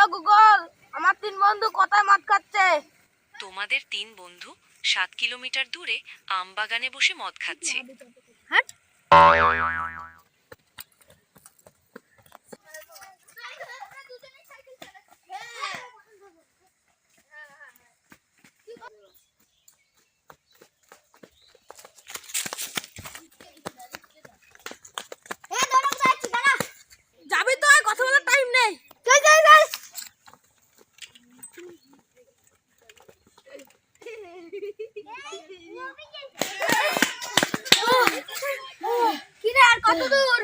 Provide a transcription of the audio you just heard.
Hello Google আমার তিন বন্ধু কোথায় মদ খাচ্ছে? তোমাদের তিন বন্ধু সাত কিলোমিটার দূরে আম বাগানে বসে মদ খাচ্ছে। হ্যাঁ? কি রে কত দূর